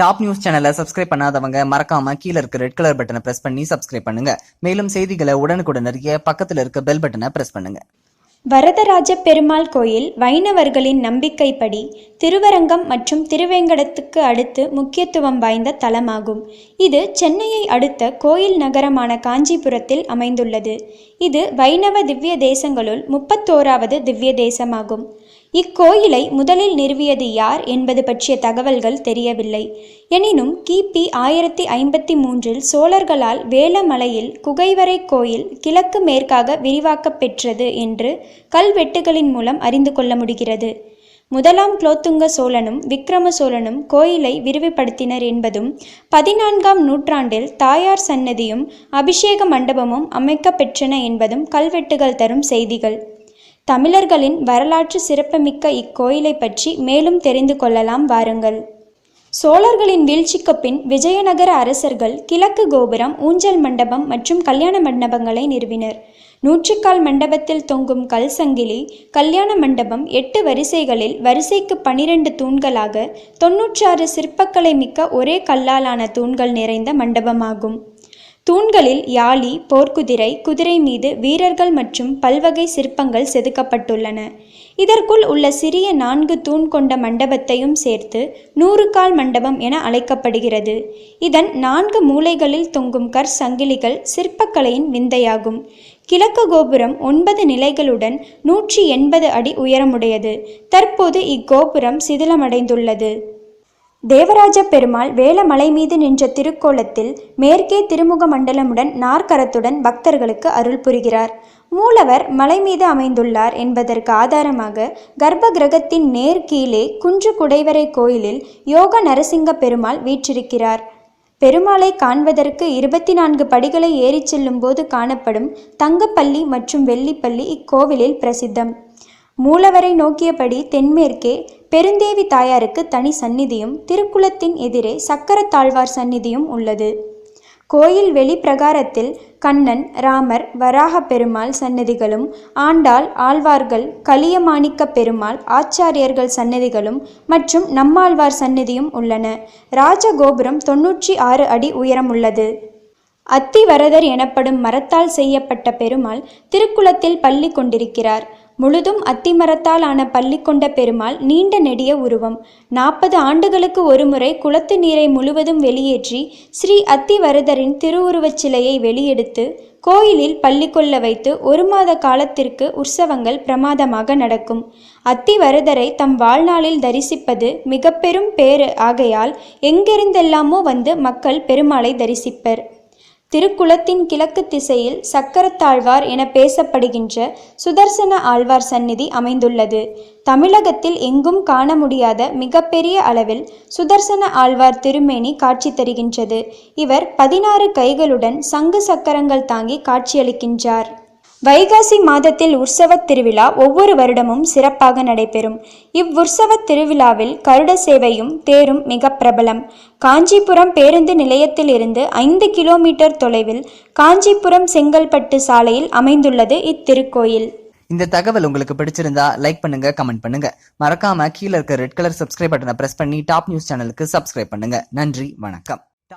Top news சேனலை subscribe பண்ணாதவங்க மறக்காம கீழே இருக்க ரெட் கலர் பட்டனை பிரஸ் பண்ணி சப்ஸ்கிரைப் பண்ணுங்க. மேலும் செய்திகளை உடனுக்குடன் அறிய பக்கத்தில் இருக்க பெல் பட்டனை பிரஸ் பண்ணுங்க. வரதராஜ பெருமாள் கோயில் வைணவர்களின் நம்பிக்கைப்படி திருவரங்கம் மற்றும் திருவேங்கடத்துக்கு அடுத்து முக்கியத்துவம் வாய்ந்த தலமாகும். இது சென்னையை அடுத்த கோயில் நகரமான காஞ்சிபுரத்தில் அமைந்துள்ளது. இது வைணவ திவ்ய தேசங்களுள் முப்பத்தோராவது திவ்ய தேசமாகும். இக்கோயிலை முதலில் நிறுவியது யார் என்பது பற்றிய தகவல்கள் தெரியவில்லை. எனினும் கிபி ஆயிரத்தி ஐம்பத்தி மூன்றில் சோழர்களால் வேலமலையில் குகைவரை கோயில் கிழக்கு மேற்காக விரிவாக்கப் பெற்றது என்று கல்வெட்டுகளின் மூலம் அறிந்து கொள்ள முடிகிறது. முதலாம் குலோத்துங்க சோழனும் விக்ரம சோழனும் கோயிலை விரிவுபடுத்தினர் என்பதும் பதினான்காம் நூற்றாண்டில் தாயார் சன்னதியும் அபிஷேக மண்டபமும் அமைக்கப்பெற்றன என்பதும் கல்வெட்டுகள் தரும் செய்திகள். தமிழர்களின் வரலாற்று சிறப்புமிக்க இக்கோயிலை பற்றி மேலும் தெரிந்து கொள்ளலாம் வாருங்கள். சோழர்களின் வீழ்ச்சிக்கு பின் விஜயநகர அரசர்கள் கிழக்கு கோபுரம் ஊஞ்சல் மண்டபம் மற்றும் கல்யாண மண்டபங்களை நிறுவினர். நூற்றுக்கால் மண்டபத்தில் தொங்கும் கல் சங்கிலி கல்யாண மண்டபம் எட்டு வரிசைகளில் வரிசைக்கு பனிரெண்டு தூண்களாக தொன்னூற்றாறு சிற்பக்கலை மிக்க ஒரே கல்லாலான தூண்கள் நிறைந்த மண்டபமாகும். தூண்களில் யாழி போர்க்குதிரை குதிரை மீது வீரர்கள் மற்றும் பல்வகை சிற்பங்கள் செதுக்கப்பட்டுள்ளன. இதற்குள் உள்ள சிறிய நான்கு தூண் கொண்ட மண்டபத்தையும் சேர்த்து நூறு கால் மண்டபம் என அழைக்கப்படுகிறது. இதன் நான்கு மூலைகளில் தொங்கும் கற் சங்கிலிகள் சிற்பக்கலையின் விந்தையாகும். கிழக்கு கோபுரம் ஒன்பது நிலைகளுடன் நூற்றி எண்பது அடி உயரமுடையது. தற்போது இக்கோபுரம் சிதிலமடைந்துள்ளது. தேவராஜ பெருமாள் வேலமலை மீது நின்ற திருக்கோலத்தில் மேற்கே திருமுக மண்டலமுடன் நாற்கரத்துடன் பக்தர்களுக்கு அருள் புரிகிறார். மூலவர் மலை மீது அமைந்துள்ளார் என்பதற்கு ஆதாரமாக கர்ப்ப கிரகத்தின் நேர் கீழே குன்று குடைவரை கோயிலில் யோக நரசிங்க பெருமாள் வீற்றிருக்கிறார். பெருமாளை காண்பதற்கு இருபத்தி நான்கு படிகளை ஏறிச் செல்லும்போது காணப்படும் தங்கப்பள்ளி மற்றும் வெள்ளிப்பள்ளி இக்கோவிலில் பிரசித்தம். மூலவரை நோக்கியபடி தென்மேற்கே பெருந்தேவி தாயாருக்கு தனி சந்நிதியும் திருக்குளத்தின் எதிரே சக்கரத்தாழ்வார் சந்நிதியும் உள்ளது. கோயில் வெளிப்பிரகாரத்தில் கண்ணன் ராமர் வராக பெருமாள் சன்னதிகளும் ஆண்டாள் ஆழ்வார்கள் கலியமாணிக்க பெருமாள் ஆச்சாரியர்கள் சன்னதிகளும் மற்றும் நம்மாழ்வார் சன்னதியும் உள்ளன. ராஜகோபுரம் தொன்னூற்றி ஆறு அடி உயரம் உள்ளது அத்திவரதர் எனப்படும் மரத்தால் செய்யப்பட்ட பெருமாள் திருக்குளத்தில் பள்ளி கொண்டிருக்கிறார். முழுதும் அத்திமரத்தால் ஆன பள்ளி கொண்ட பெருமாள் நீண்ட நெடிய உருவம். நாற்பது ஆண்டுகளுக்கு ஒருமுறை குளத்து நீரை முழுவதும் வெளியேற்றி ஸ்ரீ அத்திவரதரின் திருவுருவச் சிலையை வெளியெடுத்து கோயிலில் பள்ளி கொள்ள வைத்து ஒரு மாத காலத்திற்கு உற்சவங்கள் பிரமாதமாக நடக்கும். அத்திவரதரை தம் வாழ்நாளில் தரிசிப்பது மிக பெரும் பேறு. ஆகையால் எங்கிருந்தெல்லாமோ வந்து மக்கள் பெருமாளை தரிசிப்பர். திருக்குளத்தின் கிழக்கு திசையில் சக்கரத்தாழ்வார் என பேசப்படுகின்ற சுதர்சன ஆழ்வார் சந்நிதி அமைந்துள்ளது. தமிழகத்தில் எங்கும் காண முடியாத மிகப்பெரிய அளவில் சுதர்சன ஆழ்வார் திருமேனி காட்சி தருகின்றது. இவர் பதினாறு கைகளுடன் சங்கு சக்கரங்கள் தாங்கி காட்சியளிக்கின்றார். வைகாசி மாதத்தில் உற்சவத் திருவிழா ஒவ்வொரு வருடமும் சிறப்பாக நடைபெறும். இவ்வுற்சவத் திருவிழாவில் கருட சேவையும் தேரும் மிக பிரபலம். காஞ்சிபுரம் பேருந்து நிலையத்திலிருந்து ஐந்து கிலோமீட்டர் தொலைவில் காஞ்சிபுரம் செங்கல்பட்டு சாலையில் அமைந்துள்ளது இத்திருக்கோயில். இந்த தகவல் உங்களுக்கு பிடிச்சிருந்தா லைக் பண்ணுங்க கமெண்ட் பண்ணுங்க. மறக்காம கீழே இருக்க ரெட் கலர் சப்ஸ்கிரைப் பட்டனை பிரஸ் பண்ணி டாப் நியூஸ் சேனலுக்கு சப்ஸ்கிரைப் பண்ணுங்க. நன்றி வணக்கம்.